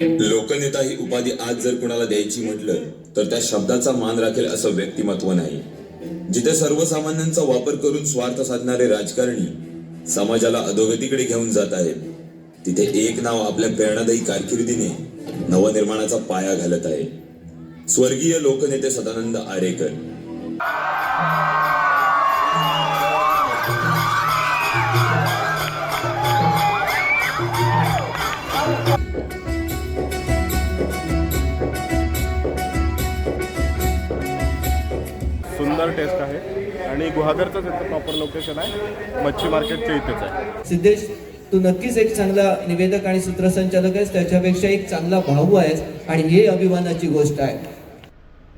लोकनेता ही उपाधी आज जर कुणाला द्यायची म्हटलं तर त्या शब्दाचा मान राखेल असं व्यक्तिमत्व नाही. जिथे सर्वसामान्यांचा वापर करून स्वार्थ साधणारे राजकारणी समाजाला अधोगतीकडे घेऊन जात आहेत तिथे एक नाव आपल्या प्रेरणादायी कारकिर्दीने नवनिर्माणाचा पाया घालत आहे. स्वर्गीय लोकनेते सदानंद आरेकर. गुहागरचंच याचं प्रॉपर लोकेशन आहे. मच्छी मार्केटच्या इथेच आहे. सिद्धेश तू नक्कीच एक चांगला निवेदक आणि सूत्रसंचालक आहेस. त्याच्यापेक्षा एक चांगला भाऊ आहेस आणि हे अभिमानाची गोष्ट आहे.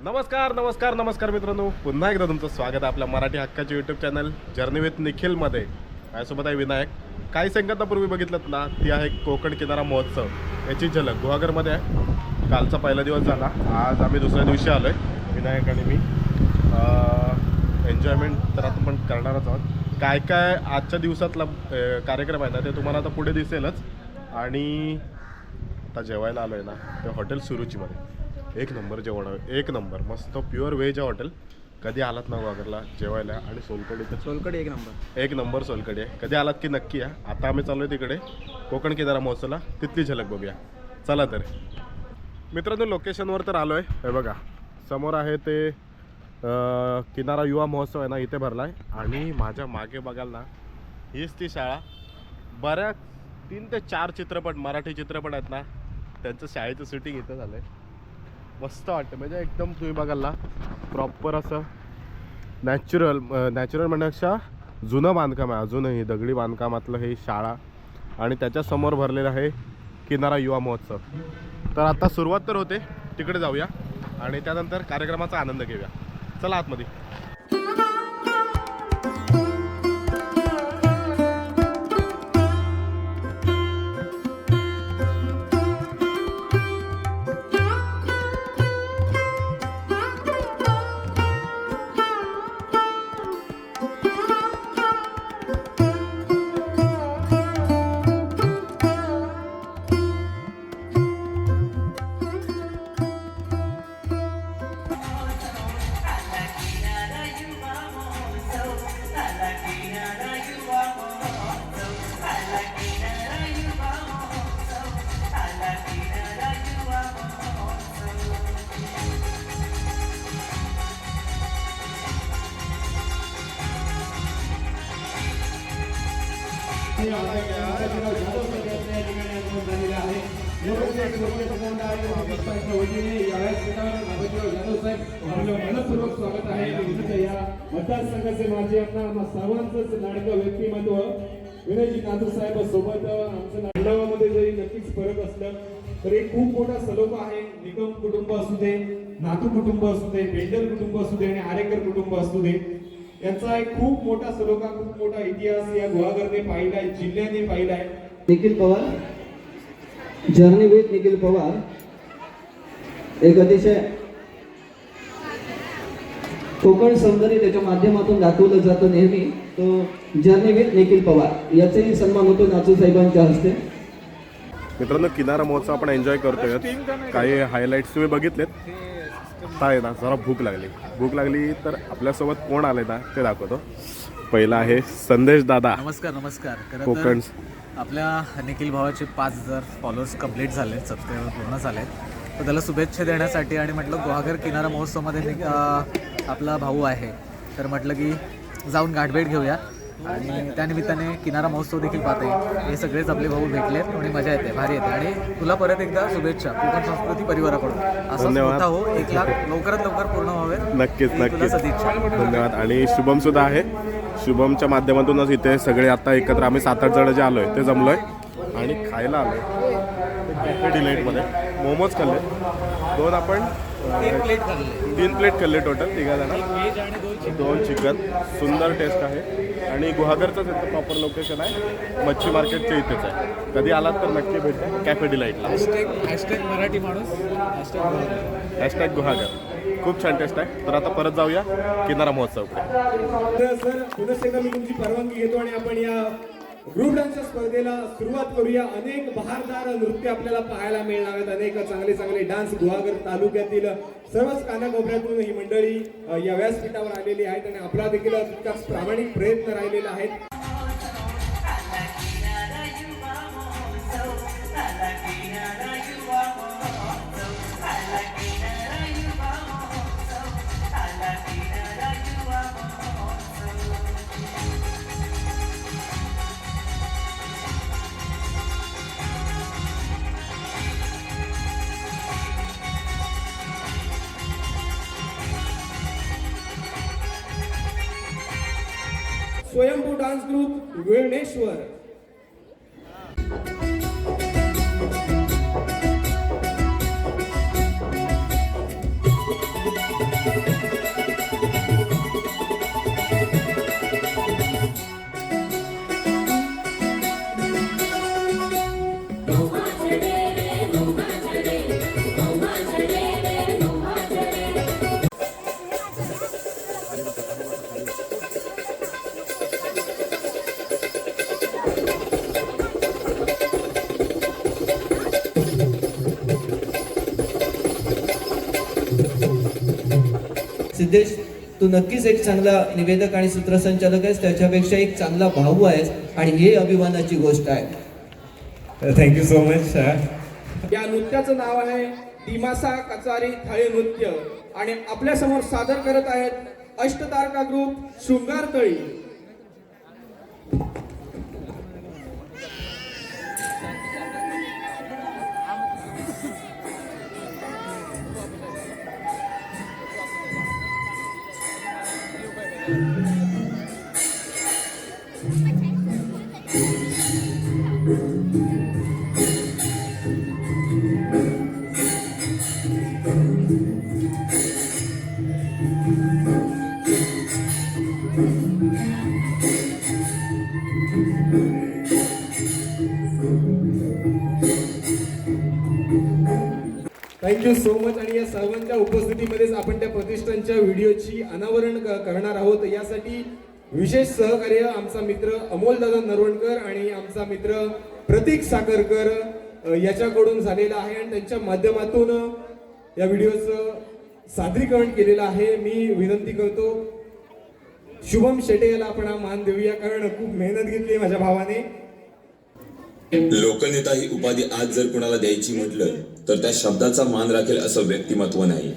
नमस्कार नमस्कार नमस्कार मित्रांनो. पुन्हा एकदा तुमचं स्वागत आहे आपल्या मराठी हक्काचे यूट्यूब चॅनल जर्नी विथ निखिलमध्ये माझ्यासोबत आहे विनायक. काही सेकंदापूर्वी बघितलं ना ती आहे कोकण किनारा महोत्सव. याची झलक गुहागरमध्ये आहे. कालचा पहिला दिवस झाला. आज आम्ही दुसऱ्या दिवशी आलो आहे विनायक आणि मी. एन्जॉयमेंट तर आता पण करणारच आहोत. काय काय आजच्या दिवसातला कार्यक्रम आहे ना ते तुम्हाला आता पुढे दिसेलच. आणि आता जेवायला आलो आहे ना ते हॉटेल सुरुचीमध्ये. एक नंबर जेवण एक नंबर. मस्त प्युअर व्हेज आहे हॉटेल. कधी आलात ना वागरला जेवायला आणि सोलकडी तर सोलकडे एक नंबर. एक नंबर सोलकडी आहे. कधी आलात की नक्की या? आता आम्ही चाललो आहे तिकडे कोकण किनारा महोत्सवला. तिथली झलक बघूया. चला तर. मित्रांनो लोकेशनवर तर आलो आहे हे बघा समोर आहे ते किनारा युवा महोत्सव आहे ना इथे भरला आहे आणि माझ्या मागे बघाल ना हीच ती शाळा. बऱ्याच तीन ते चार चित्रपट मराठी चित्रपट आहेत ना त्यांचं शाळेचं शूटिंग इथं झालं आहे मस्त वाटतं. म्हणजे एकदम तुम्ही बघाल ना प्रॉपर असं नॅचरल नॅचरल म्हणण्यापेक्षा जुनं बांधकाम आहे. अजूनही दगडी बांधकामातलं हे शाळा. आणि त्याच्यासमोर भरलेलं आहे किनारा युवा महोत्सव. तर आता सुरुवात तर होते. तिकडे जाऊया. आणि त्यानंतर कार्यक्रमाचा आनंद घेऊया. चला आतमध्ये. मनपूर्वक स्वागत आहे. विनंती या मतदारसंघाचे माझे आमदार सर्वांचंच लाडकं व्यक्तिमत्व विनयजी नातू साहेब सोबत आमचं नांदगावामध्ये जरी नक्कीच फरक असलं तर एक खूप मोठा सलोखा आहे. निकम कुटुंब असू दे नातू कुटुंब असू दे बेंडल कुटुंब असू दे आणि आरेकर कुटुंब असू दे यांचा एक खूप मोठा सलोखा खूप मोठा इतिहास या गुहागरने पाहिलाय जिल्ह्याने पाहिलाय. Nikhil Pawar. Journey with Nikhil Pawar. एक अतिशय कोकण सौंदर्य त्याच्या माध्यमातून दाखवलं जातं नेहमी. तो जर्नी विथ निखिल पवार याचाही सन्मान होतो नाचू साहेबांच्या हस्ते. मित्रांनो किनारा महोत्सव आपण एन्जॉय करतोय. काही हायलाईट्स तुम्ही बघितलेत? काय ना जरा भूक लागली. भूक लागली तर आपल्यासोबत कोण आले ना ते दाखवतो. पहिला आहे संदेश दादा. नमस्कार नमस्कार. खरं कोकण. तर आपल्या निखिल भावाचे पाच हजार फॉलोअर्स कंप्लीट झाले सबस्क्रायबर पूर्ण झाले तर त्याला शुभेच्छा देण्यासाठी आणि म्हटलं गुहागर किनारा महोत्सवमध्ये अं, आपला भाऊ आहे. तर म्हटलं की जाऊन गाठभेट घेऊया. आणि त्यानिमित्ताने किनारा महोत्सव देखील पाहता हे सगळेच आपले भाऊ भेटले आणि मजा येते भारी येते. आणि तुला परत एकदा शुभेच्छा कोकण संस्कृती परिवाराकडून. असं धन्यवाद. मोठा हो एक लाख लवकरात लवकर पूर्ण व्हावे नक्कीच नक्कीच. धन्यवाद. आणि शुभम सुद्धा आहे. शुभमच्या माध्यमातूनच इथे सगळे आता एकत्र आम्ही सात आठ जण जे आलोय ते जमलोय. आणि खायला आलोय. कॅफे डिलाईटमध्ये मोमोज खाल्ले. दोन आपण एक प्लेट खाल्ले. तीन प्लेट खाल्ले टोटल तिघा जण. दोन चिकन सुंदर टेस्ट आहे. आणि गुहागरचंच याचं प्रॉपर लोकेशन आहे. मच्छी मार्केटच्या इथेच आहे. कधी आलात तर नक्की भेटा कॅफे डिलाईटला हॅशटॅग हॅशटॅग मराठी माणूस हॅशटॅग गुहागर. खूप छान टेस्ट आहे. तर आता परत जाऊया किनारा महोत्सवकडे तर सर पुनश्च एकदा मी तुमची परवानगी घेतो आणि आपण या ग्रुप डान्सच्या स्पर्धेला सुरुवात करूया. अनेक बहारदार नृत्य आपल्याला पाहायला मिळणार आहेत. अनेक चांगले चांगले डान्स गुहागर तालुक्यातील सर्वच कानाकोपऱ्यातून ही मंडळी या व्यासपीठावर आलेली आहेत आणि आपला देखील तितकाच प्रामाणिक प्रयत्न राहिलेला आहेत स्वयंभू वेणेश्वर. सिद्धेश तू नक्कीच एक चांगला निवेदक आणि सूत्रसंचालक आहेस त्याच्यापेक्षा एक चांगला भाऊ आहेस आणि हे अभिमानाची गोष्ट आहे. थँक्यू सो मच या नृत्याचं नाव आहे दिमासा कचारी थाळी नृत्य. आणि आपल्यासमोर सादर करत आहेत अष्टतारका ग्रुप शृंगार तळी थँक्यू सो मच आणि या सर्वांच्या उपस्थितीमध्येच आपण त्या प्रतिष्ठानच्या व्हिडिओची अनावरण क- करणार आहोत. यासाठी विशेष सहकार्य आमचा मित्र अमोलदादा नरवणकर आणि आमचा मित्र प्रतीक साखरकर याच्याकडून झालेला आहे. आणि त्यांच्या माध्यमातून या व्हिडिओचं सादरीकरण केलेलं आहे. मी विनंती करतो शुभम शेटे याला आपण हा मान देऊया कारण खूप मेहनत घेतली माझ्या भावाने. लोकनेता ही उपाधी आज जर कुणाला द्यायची म्हटलं तर त्या शब्दाचा मान राखेल असं व्यक्तिमत्व नाही.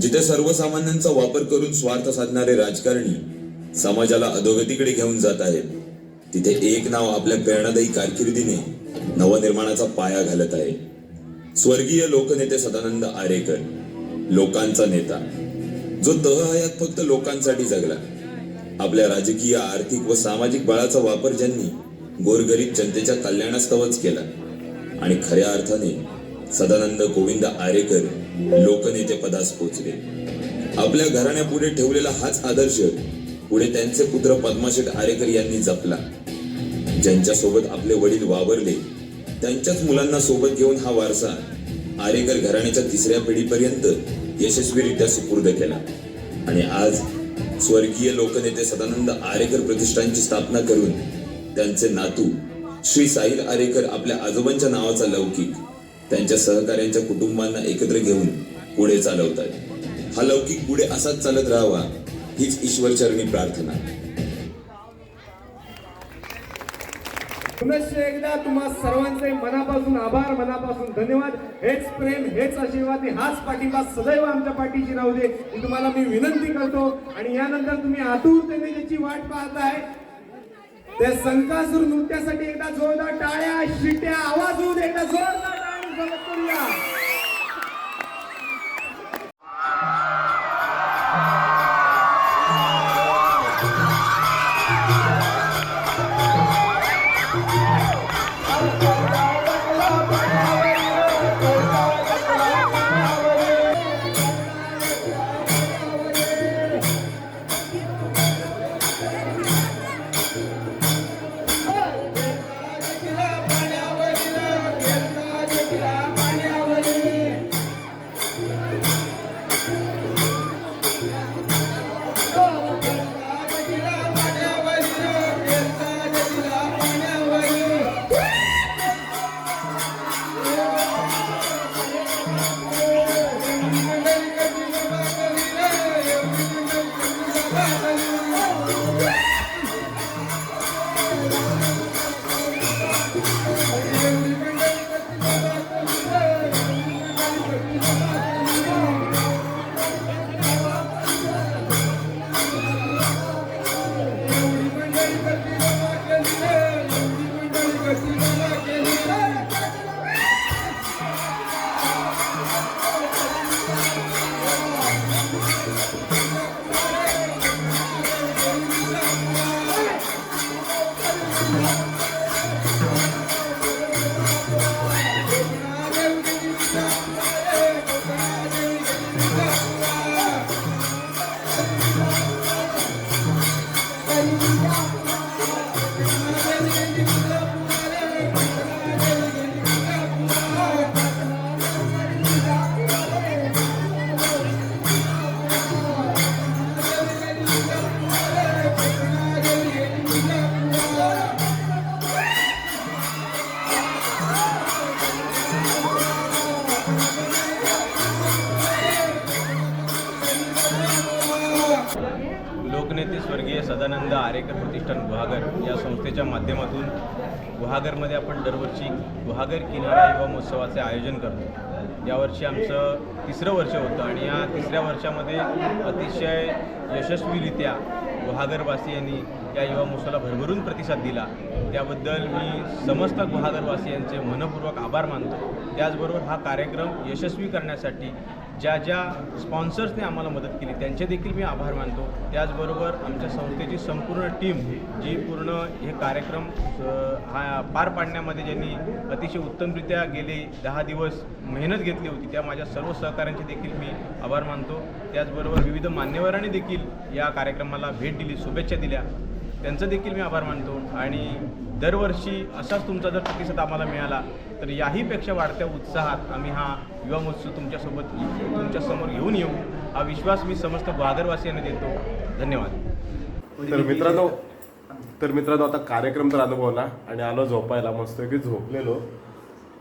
जिथे सर्वसामान्यांचा वापर करून स्वार्थ साधणारे राजकारणी समाजाला अधोगतीकडे घेऊन जात आहेत तिथे एक नाव आपल्या प्रेरणादायी कारकिर्दीने नवनिर्माणाचा पाया घालत आहे. स्वर्गीय लोकनेते सदानंद आरेकर लोकांचा नेता. जो तहहयात फक्त लोकांसाठी जगला. आपल्या राजकीय आर्थिक व सामाजिक बळाचा वापर ज्यांनी गोरगरीब जनतेच्या कल्याणास्तवच केला आणि खऱ्या अर्थाने सदानंद गोविंद आरेकर लोकनेते पदास पोचले. आपल्या घराण्यापुढे ठेवलेला हाच आदर्श पुढे त्यांचे पुत्र पद्माशेठ आरेकर यांनी जपला. ज्यांच्या सोबत आपले वडील वावरले त्यांच्याच मुलांना सोबत घेऊन हा वारसा आरेकर घराण्याच्या तिसऱ्या पिढीपर्यंत यशस्वीरित्या सुपूर्द केला. आणि आज स्वर्गीय लोकनेते सदानंद आरेकर प्रतिष्ठानची स्थापना करून त्यांचे नातू श्री साहिल आरेकर आपल्या आजोबांच्या नावाचा लौकिक त्यांच्या सहकाऱ्यांच्या कुटुंबांना एकत्र घेऊन पुढे चालवतात. हा लौकिक पुढे असाच चालत राहावा हीच ईश्वरचरणी प्रार्थना. पुनश्च एकदा तुम्हा सर्वांचे मनापासून आभार मनापासून धन्यवाद. हेच प्रेम हेच आशीर्वाद हाच पाठिंबा सदैव आमच्या पाठीशी राहू दे. तुम्हाला मी विनंती करतो आणि यानंतर तुम्ही आतुरतेने ज्याची वाट पाहताय त्या संकासूर नृत्यासाठी एकदा जोरदार टाळ्या शिट्या आवाज होऊन एकदा जोरदार टाळ्या करूया. लोकनेते स्वर्गीय सदानंद आरेकर प्रतिष्ठान गुहागर या संस्थेच्या माध्यमातून गुहागरमध्ये आपण दरवर्षी गुहागर किनारा युवा महोत्सवाचे आयोजन करतो. यावर्षी आमचं तिसरं वर्ष होतं आणि या तिसऱ्या वर्षामध्ये अतिशय यशस्वीरित्या गुहागरवासियांनी या युवा महोत्सवाला भरभरून प्रतिसाद दिला. त्याबद्दल मी समस्त गुहागरवासियांचे मनपूर्वक आभार मानतो. त्याचबरोबर हा कार्यक्रम यशस्वी करण्यासाठी ज्या ज्या स्पॉन्सर्सने आम्हाला मदत केली त्यांचे देखील मी आभार मानतो. त्याचबरोबर आमच्या संस्थेची संपूर्ण टीम जी पूर्ण हे कार्यक्रम हा पार पाडण्यामध्ये ज्यांनी अतिशय उत्तमरित्या गेले दहा दिवस मेहनत घेतली होती त्या माझ्या सर्व सहकाऱ्यांचे देखील मी आभार मानतो. त्याचबरोबर विविध मान्यवरांनी देखील या कार्यक्रमाला भेट दिली शुभेच्छा दिल्या. त्यांचं देखील मी आभार मानतो. आणि दरवर्षी असाच तुमचा जर प्रतिसाद आम्हाला मिळाला तर याहीपेक्षा वाढत्या उत्साहात आम्ही हा युवा महोत्सव तुमच्यासोबत तुमच्यासमोर घेऊन येऊ. हा विश्वास मी समस्त बहादरवासियांना देतो. धन्यवाद. तर मित्रांनो तर मित्रांनो आता कार्यक्रम तर अनुभवला आणि आलो झोपायला. मस्त की झोपलेलो.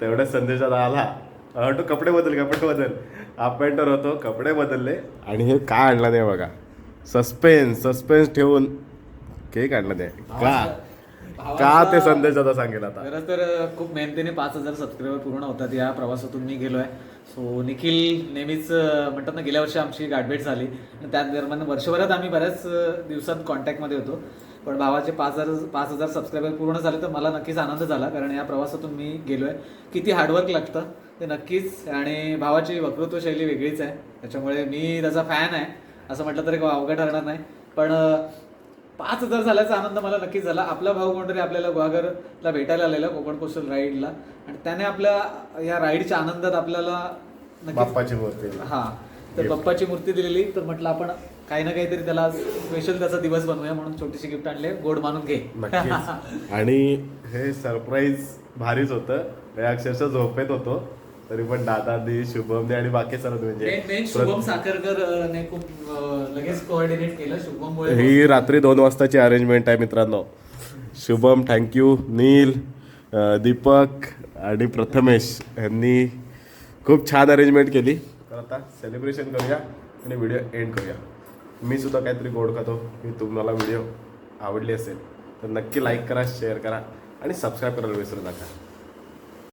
तेवढ्या संदेशात आला. तो कपडे बदल कपडे बदल. हाफ पॅन्टर होतो कपडे बदलले. आणि हे काय आणलं नाही बघा. सस्पेन्स सस्पेन्स ठेवून केक आणला नाही का? का ते संदेश आता सांगेल आता? खरं तर खूप मेहनतीने पाच हजार सबस्क्रायबर पूर्ण होतात या प्रवासातून मी गेलो आहे सो निखिल नेहमीच म्हणतात ना गेल्या वर्षी आमची गाठभेट झाली. आणि त्या दरम्यान वर्षभरात आम्ही बऱ्याच दिवसात कॉन्टॅक्टमध्ये होतो. पण भावाचे पाच हजार पाच हजार सबस्क्रायबर पूर्ण झाले तर मला नक्कीच आनंद झाला. कारण या प्रवासातून मी गेलो आहे किती हार्डवर्क लागतं ते नक्कीच. आणि भावाची वक्तृत्व शैली वेगळीच आहे. त्याच्यामुळे मी त्याचा फॅन आहे. असं म्हटलं तरी अवघड ठरणार नाही. पण पाच हजार झाल्याचा आनंद मला नक्कीच झाला. आपला भाऊ कोणतरी आपल्याला गुहागरला भेटायला आलेला कोकण कोस्टल राईडला. आणि त्याने आपल्या या राईडच्या आनंदात आपल्याला बाप्पाची मूर्ती. हा तर बाप्पाची मूर्ती दिलेली. तर म्हटलं आपण काही ना काहीतरी त्याला स्पेशल त्याचा दिवस बनवूया म्हणून छोटीशी गिफ्ट आणले गोड मानून घे. आणि हे सरप्राईज भारीच होतं. अक्षरशः झोपेत होतो. तरी पण दादानी शुभमने आणि बाकी सर्व म्हणजे शुभम साखरकर अं, ने खूप लगेच कोऑर्डिनेट केलं. शुभममुळे ही रात्री दोन वाजताची अरेंजमेंट आहे मित्रांनो. शुभम थँक्यू नील दीपक आणि प्रथमेश यांनी खूप छान अरेंजमेंट केली. तर आता सेलिब्रेशन करूया आणि व्हिडिओ एंड करूया. मी सुद्धा काहीतरी गोड खातो. मी तुम्हाला व्हिडिओ आवडली असेल तर नक्की लाईक करा शेअर करा आणि सबस्क्राईब करायला विसरू नका.